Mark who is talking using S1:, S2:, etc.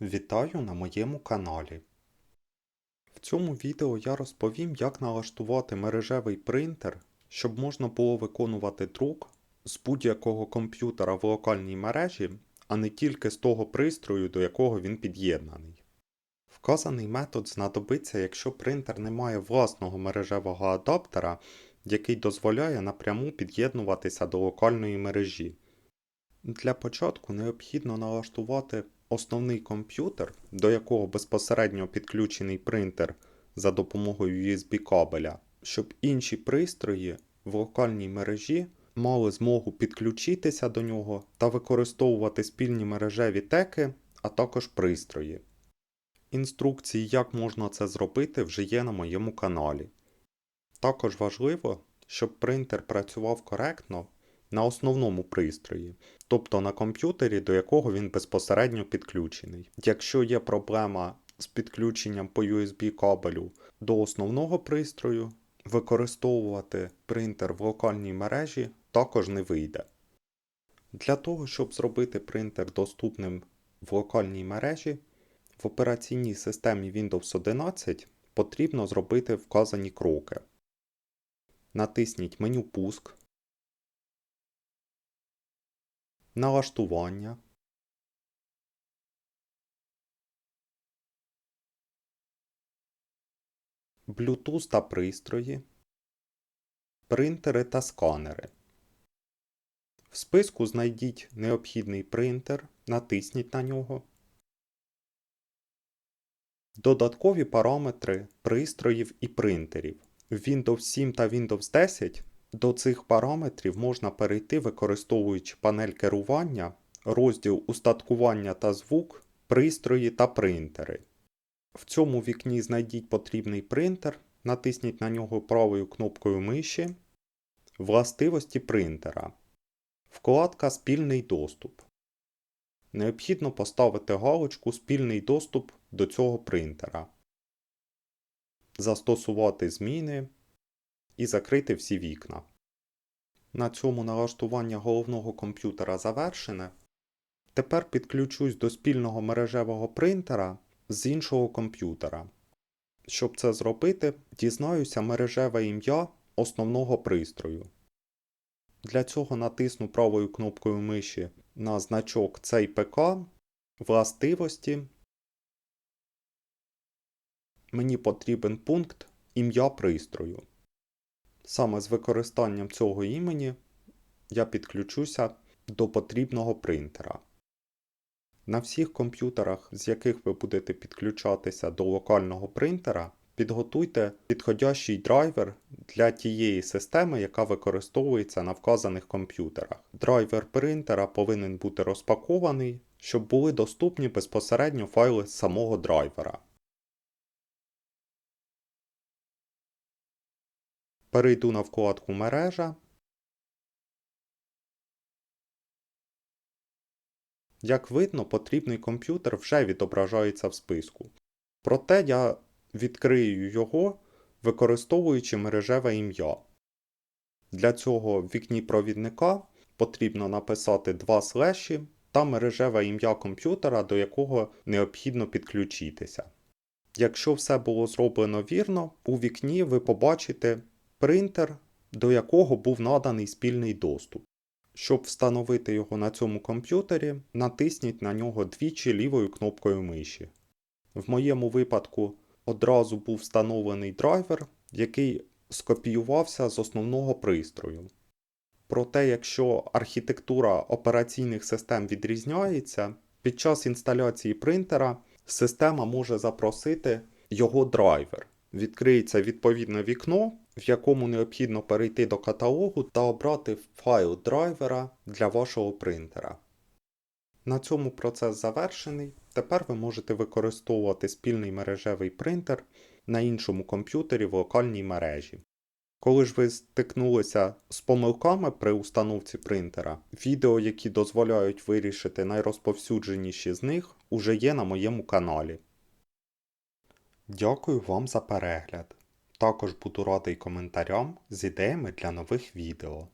S1: Вітаю на моєму каналі. В цьому відео я розповім, як налаштувати мережевий принтер, щоб можна було виконувати друк з будь-якого комп'ютера в локальній мережі, а не тільки з того пристрою, до якого він під'єднаний. Вказаний метод знадобиться, якщо принтер не має власного мережевого адаптера, який дозволяє напряму під'єднуватися до локальної мережі. Для початку необхідно налаштувати основний комп'ютер, до якого безпосередньо підключений принтер за допомогою USB кабеля, щоб інші пристрої в локальній мережі мали змогу підключитися до нього та використовувати спільні мережеві теки, а також пристрої. Інструкції, як можна це зробити, вже є на моєму каналі. Також важливо, щоб принтер працював коректно на основному пристрої, тобто на комп'ютері, до якого він безпосередньо підключений. Якщо є проблема з підключенням по USB кабелю до основного пристрою, використовувати принтер в локальній мережі також не вийде. Для того, щоб зробити принтер доступним в локальній мережі, в операційній системі Windows 11 потрібно зробити вказані кроки. Натисніть меню Пуск, Налаштування, Bluetooth та пристрої, принтери та сканери. В списку знайдіть необхідний принтер, натисніть на нього. Додаткові параметри пристроїв і принтерів. В Windows 7 та Windows 10 до цих параметрів можна перейти, використовуючи панель керування, розділ устаткування та звук, пристрої та принтери. В цьому вікні знайдіть потрібний принтер, натисніть на нього правою кнопкою миші, Властивості принтера. Вкладка Спільний доступ. Необхідно поставити галочку Спільний доступ до цього принтера. Застосувати зміни і закрити всі вікна. На цьому налаштування головного комп'ютера завершене. Тепер підключусь до спільного мережевого принтера з іншого комп'ютера. Щоб це зробити, дізнаюся мережеве ім'я основного пристрою. Для цього натисну правою кнопкою миші на значок цей ПК, властивості. Мені потрібен пункт ім'я пристрою. Саме з використанням цього імені я підключуся до потрібного принтера. На всіх комп'ютерах, з яких ви будете підключатися до локального принтера, підготуйте підходящий драйвер для тієї системи, яка використовується на вказаних комп'ютерах. Драйвер принтера повинен бути розпакований, щоб були доступні безпосередньо файли самого драйвера. Перейду на вкладку мережа. Як видно, потрібний комп'ютер вже відображається в списку. Проте я відкрию його, використовуючи мережеве ім'я. Для цього в вікні провідника потрібно написати два слеші та мережеве ім'я комп'ютера, до якого необхідно підключитися. Якщо все було зроблено вірно, у вікні ви побачите принтер, до якого був наданий спільний доступ. Щоб встановити його на цьому комп'ютері, натисніть на нього двічі лівою кнопкою миші. В моєму випадку одразу був встановлений драйвер, який скопіювався з основного пристрою. Проте, якщо архітектура операційних систем відрізняється, під час інсталяції принтера система може запросити його драйвер. Відкриється відповідне вікно, в якому необхідно перейти до каталогу та обрати файл драйвера для вашого принтера. На цьому процес завершений. Тепер ви можете використовувати спільний мережевий принтер на іншому комп'ютері в локальній мережі. Коли ж ви стикнулися з помилками при установці принтера, відео, які дозволяють вирішити найрозповсюдженіші з них, уже є на моєму каналі. Дякую вам за перегляд. Також буду радий коментарям з ідеями для нових відео.